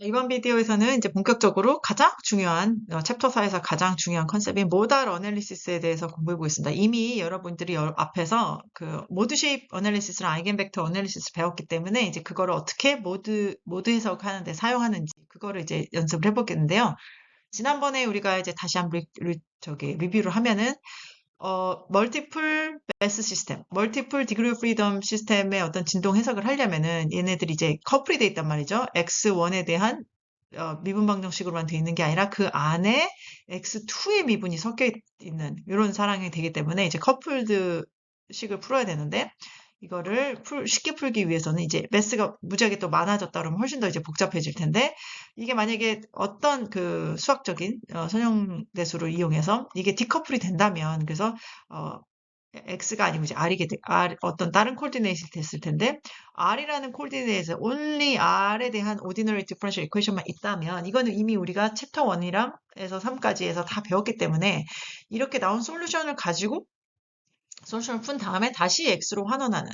이번 비디오에서는 이제 본격적으로 가장 중요한 어, 챕터 4에서 가장 중요한 컨셉인 모달 어널리시스에 대해서 공부해 보겠습니다. 이미 여러분들이 여- 앞에서 그 모드 쉐입 어널리시스랑 아이겐 벡터 어널리시스 배웠기 때문에 이제 그거를 어떻게 모드 모드 해석하는데 사용하는지 그거를 이제 연습을 해보겠는데요. 지난번에 우리가 이제 다시 한번 리, 리- 저기 리뷰를 하면은 어, 멀티플 베스 시스템, 멀티플 디그리 오브 프리덤 시스템의 어떤 진동 해석을 하려면은 얘네들이 이제 커플이 돼 있단 말이죠. X1에 대한 어, 미분 방정식으로만 돼 있는 게 아니라 그 안에 X2의 미분이 섞여 있는 이런 상황이 되기 때문에 이제 커플드 식을 풀어야 되는데 이거를 풀, 쉽게 풀기 위해서는 이제 매스가 무지하게 또 많아졌다 그러면 훨씬 더 이제 복잡해질 텐데 이게 만약에 어떤 그 수학적인 어, 선형대수를 이용해서 이게 디커플이 된다면 그래서 어, x가 아니고 이제 r이 돼, r 어떤 다른 코디네이트이 됐을 텐데 r이라는 코디네이트 only r에 대한 ordinary differential equation만 있다면 이거는 이미 우리가 챕터 1이랑 에서 3까지에서 다 배웠기 때문에 이렇게 나온 솔루션을 가지고 솔루션을 푼 다음에 다시 x로 환원하는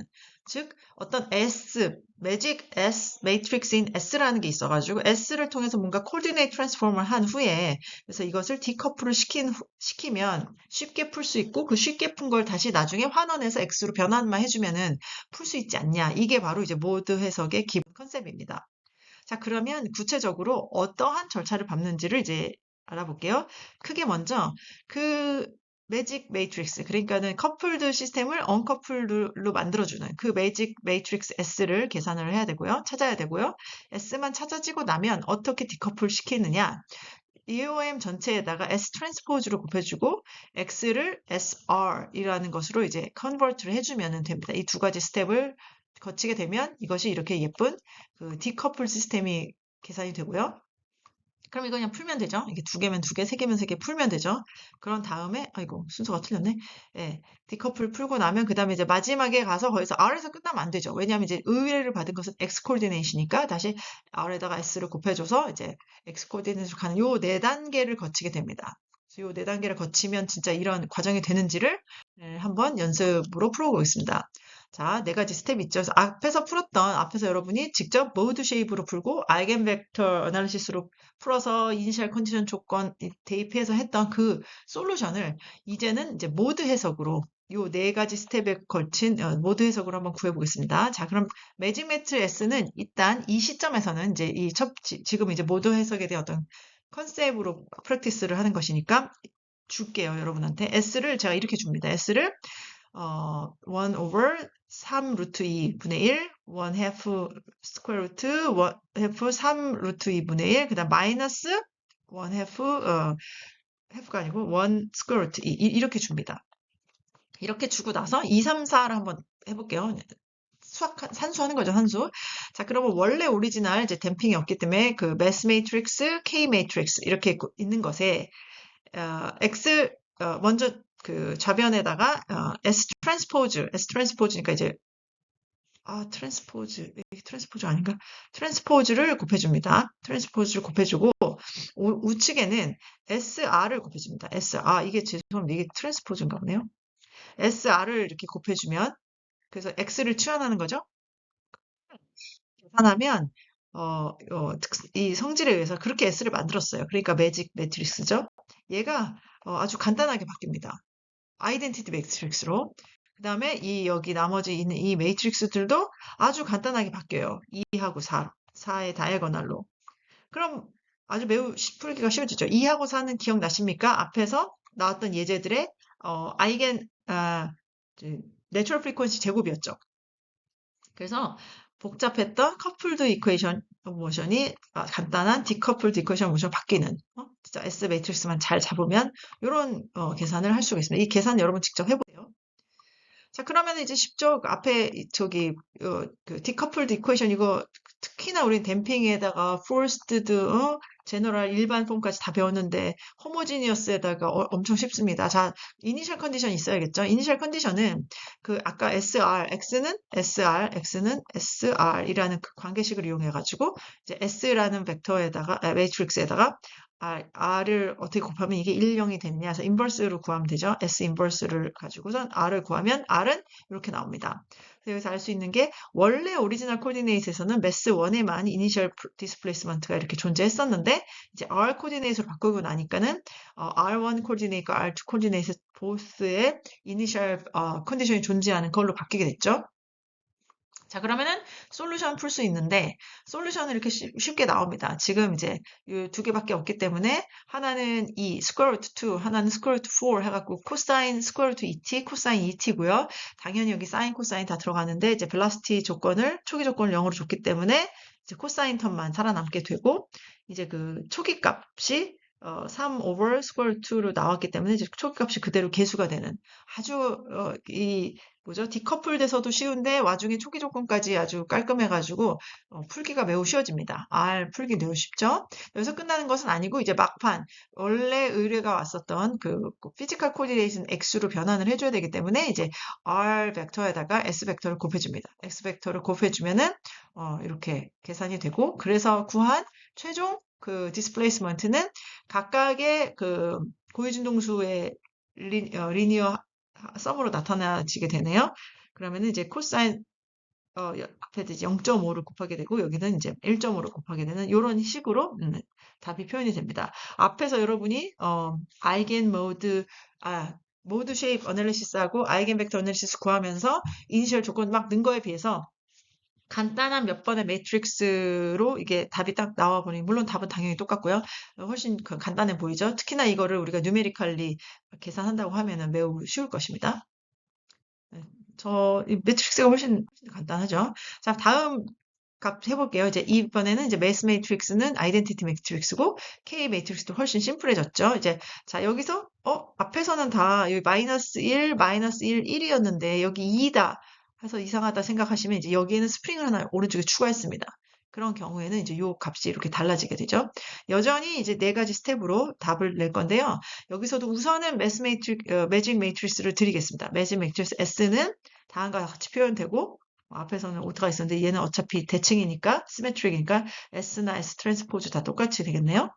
즉 어떤 s 매직 s 매트릭스인 s라는 게 있어가지고 s를 통해서 뭔가 코디네이트 트랜스포머를 한 후에 그래서 이것을 디커플을 시킨 후- 시키면 쉽게 풀 수 있고 그 쉽게 푼 걸 다시 나중에 환원해서 x로 변환만 해주면은 풀 수 있지 않냐 이게 바로 이제 모드 해석의 기본 컨셉입니다. 자 그러면 구체적으로 어떠한 절차를 밟는지를 이제 알아볼게요. 크게 먼저 그 매직 매트릭스 그러니까는 커플드 시스템을 언커플드로 만들어주는 그 매직 매트릭스 S를 계산을 해야 되고요. 찾아야 되고요. S만 찾아지고 나면 어떻게 디커플 시키느냐 EOM 전체에다가 S 트랜스포즈로 곱해주고 X를 SR이라는 것으로 이제 컨버트를 해주면 됩니다. 이 두 가지 스텝을 거치게 되면 이것이 이렇게 예쁜 그 디커플 시스템이 계산이 되고요. 그럼 이거 그냥 풀면 되죠. 이게 두 개면 두 개, 세 개면 세 개 풀면 되죠. 그런 다음에, 아이고, 순서가 틀렸네. 예, 디커플 풀고 나면, 그 다음에 이제 마지막에 가서 거기서 R에서 끝나면 안 되죠. 왜냐하면 이제 의뢰를 받은 것은 X 코디네이션이니까 다시 R에다가 S를 곱해줘서 이제 X 코디네이션으로 가는 요 네 단계를 거치게 됩니다. 요 네 단계를 거치면 진짜 이런 과정이 되는지를 예, 한번 연습으로 풀어보겠습니다. 자, 네 가지 스텝 있죠. 앞에서 풀었던, 앞에서 여러분이 직접 모드 쉐입으로 풀고, 아이겐 벡터 어널리시스로 풀어서 이니셜 컨디션 조건 이- 대입해서 했던 그 솔루션을 이제는 이제 모드 해석으로 요 네 가지 스텝에 걸친 어, 모드 해석으로 한번 구해보겠습니다. 자, 그럼 매직 매트 S는 일단 이 시점에서는 이제 이 첫, 지- 지금 이제 모드 해석에 대한 어떤 컨셉으로 프랙티스를 하는 것이니까 줄게요, 여러분한테. S를 제가 이렇게 줍니다. S를 어, 1 over 3 루트 2분의 1, 1 half 스퀘어 루트, 1 half 3 루트 2분의 1, 그 다음 마이너스 1 half, 어, half가 아니고 1 스퀘어 루트 2, 이- 이렇게 줍니다. 이렇게 주고 나서 2, 3, 4를 한번 해볼게요. 수학, 산수하는 거죠, 산수. 자, 그러면 원래 오리지널 이제 댐핑이 없기 때문에 그 매스 매트릭스, K 매트릭스 이렇게 있는 것에 어, X 어, 먼저 그 좌변에다가 어, S 트랜스포즈, S 트랜스포즈니까 이제 아 트랜스포즈, 트랜스포즈 아닌가? 트랜스포즈를 곱해줍니다. 트랜스포즈를 곱해주고 우, 우측에는 SR을 곱해줍니다. SR 이게 죄송합니다. 이게 트랜스포즈인가 보네요. SR을 이렇게 곱해주면 그래서 X를 치환하는 거죠. 계산하면 어, 어, 특- 이 성질에 의해서 그렇게 S를 만들었어요. 그러니까 매직 매트릭스죠. 얘가 어, 아주 간단하게 바뀝니다. 아이덴티티 매트릭스로. 그 다음에 이 여기 나머지 있는 이 매트릭스들도 아주 간단하게 바뀌어요. 2하고 4, 4의 다이아고널로. 그럼 아주 매우 쉬- 풀기가 쉬워지죠. 2하고 4는 기억나십니까? 앞에서 나왔던 예제들의 어, 아이겐 아, 내추럴 프리퀀시 제곱이었죠. 그래서 복잡했던 커플드 이퀘이션 모션이 아, 간단한 디커플드 이퀘이션 모션 바뀌는 어? 진짜 S 매트릭스만 잘 잡으면 이런 계산을 할 수가 있습니다. 이 계산 여러분 직접 해보세요. 자 그러면 이제 쉽죠. 그 앞에 이- 저기 어, 그 디커플드 이퀘이션 이거 특히나 우리 댐핑에다가 포스트드 어? 제너럴 일반 폼까지 다 배웠는데 호모지니어스에다가 어- 엄청 쉽습니다. 자 이니셜 컨디션 있어야겠죠. 이니셜 컨디션은 그 아까 SR, X는 SR, X는 SR이라는 그 관계식을 이용해 가지고 이제 S라는 벡터에다가 아, 매트릭스에다가 R, R을 어떻게 곱하면 이게 1, 0이 됐냐 해서 인버스로 구하면 되죠. S 인버스를 가지고선 R을 구하면 R은 이렇게 나옵니다. 그래서 여기서 알 수 있는 게 원래 오리지널 코디네이트에서는 매스 1에만 이니셜 디스플레이스먼트가 이렇게 존재했었는데 이제 R 코디네이트로 바꾸고 나니까는 어, R1 코디네이트과 R2 코디네이트 보스의 이니셜 어, 컨디션이 존재하는 걸로 바뀌게 됐죠. 자, 그러면은 솔루션 풀 수 있는데 솔루션은 이렇게 쉽, 게 나옵니다. 지금 이제 이 두 개밖에 없기 때문에 하나는 이 스퀘어 루트 2, 하나는 스퀘어 루트 4 해갖고 코사인 스퀘어 루트 2t, 코사인 2t고요. 당연히 여기 사인, 코사인 다 들어가는데 이제 velocity 조건을 초기 조건을 0으로 줬기 때문에 이제 코사인 텀만 살아남게 되고 이제 그 초기 값이 어, 3 over square 2로 나왔기 때문에 이제 초기 값이 그대로 계수가 되는 아주 어, 이 뭐죠? 디커플 돼서도 쉬운데 와중에 초기 조건까지 아주 깔끔해가지고 어, 풀기가 매우 쉬워집니다. R 풀기 매우 쉽죠? 여기서 끝나는 것은 아니고 이제 막판 원래 의뢰가 왔었던 그 피지컬 코디네이션 X로 변환을 해줘야 되기 때문에 이제 R 벡터에다가 S 벡터를 곱해줍니다. X 벡터를 곱해주면은 어, 이렇게 계산이 되고 그래서 구한 최종 그 디스플레이스먼트는 각각의 그 고유진동수의 리, 어, 리니어 썸으로 나타나지게 되네요. 그러면 이제 코사인 어, 앞에 이제 0.5를 곱하게 되고 여기는 이제 1.5를 곱하게 되는 이런 식으로 음, 답이 표현이 됩니다. 앞에서 여러분이 어, 아이겐 모드 아 모드 쉐입 어널리시스하고 아이겐 벡터 어널리시스 구하면서 이니셜 조건 막 넣은 거에 비해서 간단한 몇 번의 매트릭스로 이게 답이 딱 나와 보니 물론 답은 당연히 똑같고요. 훨씬 그 간단해 보이죠. 특히나 이거를 우리가 뉴메리컬리 계산한다고 하면은 매우 쉬울 것입니다. 네, 저이 매트릭스가 훨씬 간단하죠. 자, 다음 값 해볼게요. 이제 이번에는 이제 매스 매트릭스는 아이덴티티 매트릭스고 K 매트릭스도 훨씬 심플해졌죠. 이제 자 여기서 어 앞에서는 다 여기 마이너스 1, 마이너스 1, 1이었는데 여기 2다. 해서 이상하다 생각하시면 이제 여기에는 스프링을 하나 오른쪽에 추가했습니다. 그런 경우에는 이제 요 값이 이렇게 달라지게 되죠. 여전히 이제 네 가지 스텝으로 답을 낼 건데요. 여기서도 우선은 매스 매트릭, 어, 매직 매트리스를 드리겠습니다. 매직 매트리스 S는 다음과 같이 표현되고 뭐 앞에서는 오트가 있었는데 얘는 어차피 대칭이니까 시메트릭이니까 S나 S 트랜스포즈 다 똑같이 되겠네요.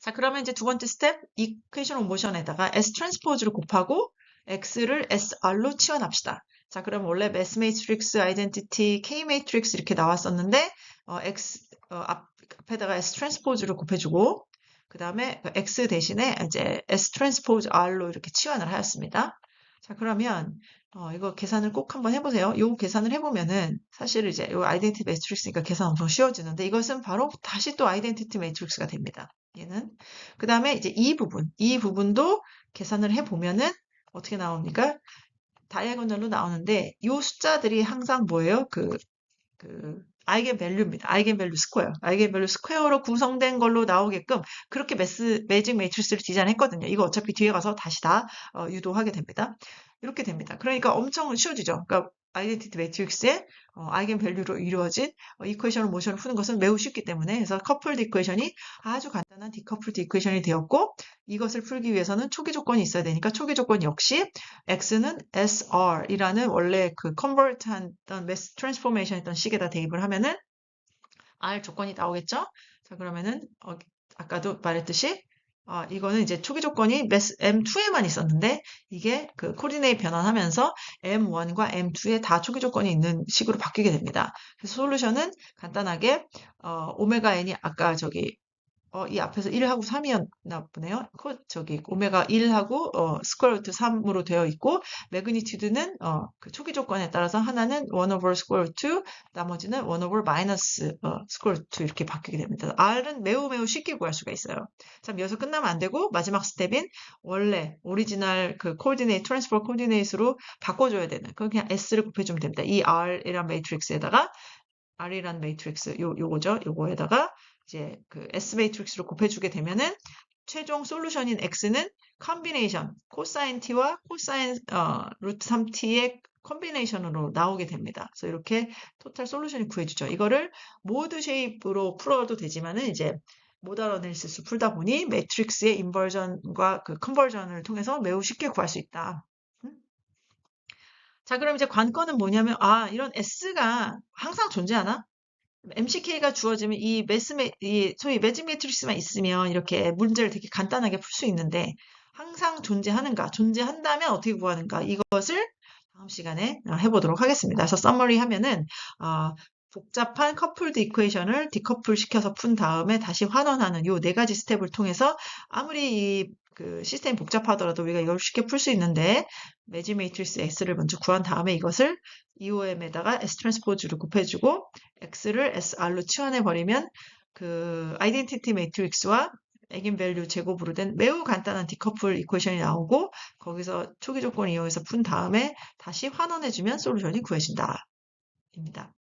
자 그러면 이제 두 번째 스텝 이퀘이션 오브 모션에다가 S 트랜스포즈를 곱하고 X를 SR로 치환합시다. 자, 그럼 원래 S 매트릭스, 아이덴티티, K 매트릭스 이렇게 나왔었는데 어, X 어, 앞에다가 S 트랜스포즈를 곱해주고 그 다음에 X 대신에 이제 S 트랜스포즈 R로 이렇게 치환을 하였습니다. 자, 그러면 어, 이거 계산을 꼭 한번 해보세요. 이 계산을 해보면은 사실 이제 이 아이덴티티 매트릭스니까 계산 엄청 쉬워지는데 이것은 바로 다시 또 아이덴티티 매트릭스가 됩니다. 얘는 그 다음에 이제 이 부분, 이 부분도 계산을 해보면은 어떻게 나옵니까? 다이아고널로 나오는데 이 숫자들이 항상 뭐예요? 그, 그 아이겐 밸류입니다. 아이겐 밸류 스퀘어. 아이겐 밸류 스퀘어로 구성된 걸로 나오게끔 그렇게 매스, 매직 매트리스를 디자인했거든요. 이거 어차피 뒤에 가서 다시 다 어, 유도하게 됩니다. 이렇게 됩니다. 그러니까 엄청 쉬워지죠. 그러니까 아이덴티티 매트릭스의 어, 아이겐 밸류로 이루어진 어, 이퀘이션을 모션을 푸는 것은 매우 쉽기 때문에 그래서 커플드 이퀘이션이 아주 간단한 디커플드 이퀘이션이 되었고 이것을 풀기 위해서는 초기 조건이 있어야 되니까 초기 조건 역시 x는 sr이라는 원래 그 컨버트 한던 매스 트랜스포메이션 했던 식에다 대입을 하면은 r 조건이 나오겠죠? 자 그러면은 어, 아까도 말했듯이 아, 이거는 이제 초기 조건이 M2에만 있었는데 이게 그 코디네이 변환하면서 M1과 M2에 다 초기 조건이 있는 식으로 바뀌게 됩니다. 그래서 솔루션은 간단하게 어, 오메가 n이 아까 저기 어, 이 앞에서 1하고 3이었나 보네요. 코, 저기 오메가 1하고 어, 스퀘어 루트 3으로 되어 있고 매그니튜드는 어, 그 초기 조건에 따라서 하나는 1 over 스퀘어 루트 나머지는 1 over 마이너스 어, 스퀘어 루트 이렇게 바뀌게 됩니다. R은 매우 매우 쉽게 구할 수가 있어요. 참 여기서 끝나면 안 되고 마지막 스텝인 원래 오리지널 그 코디네이트 트랜스퍼 코디네이트로 바꿔줘야 되는 그 그냥 S를 곱해주면 됩니다. 이 R이란 매트릭스에다가 R이란 매트릭스 요 요거죠. 요거에다가 이제 그 S 매트릭스로 곱해주게 되면은 최종 솔루션인 X는 컨비네이션 코사인 T와 코사인 어, 루트 3T의 컨비네이션으로 나오게 됩니다. 그래서 이렇게 토탈 솔루션이 구해주죠. 이거를 모드 쉐입으로 풀어도 되지만은 이제 모달 어널리시스 풀다 보니 매트릭스의 인버전과 그 컨버전을 통해서 매우 쉽게 구할 수 있다. 자, 그럼 이제 관건은 뭐냐면, 아, 이런 S가 항상 존재하나? MCK가 주어지면 이 매스매, 이 소위 매직 매트릭스만 있으면 이렇게 문제를 되게 간단하게 풀 수 있는데 항상 존재하는가, 존재한다면 어떻게 구하는가 이것을 다음 시간에 어, 해보도록 하겠습니다. 그래서 서머리 하면은 어, 복잡한 커플드 이퀘이션을 디커플 시켜서 푼 다음에 다시 환원하는 요 네 가지 스텝을 통해서 아무리 이 그 시스템이 복잡하더라도 우리가 이걸 쉽게 풀 수 있는데 매직 매트릭스 X를 먼저 구한 다음에 이것을 EOM에다가 S 트랜스포즈를 곱해주고 X를 SR로 치환해 버리면 그 아이덴티티 매트릭스와 에겐밸류 제곱으로 된 매우 간단한 디커플 이퀘이션이 나오고 거기서 초기 조건을 이용해서 푼 다음에 다시 환원해주면 솔루션이 구해진다. 입니다.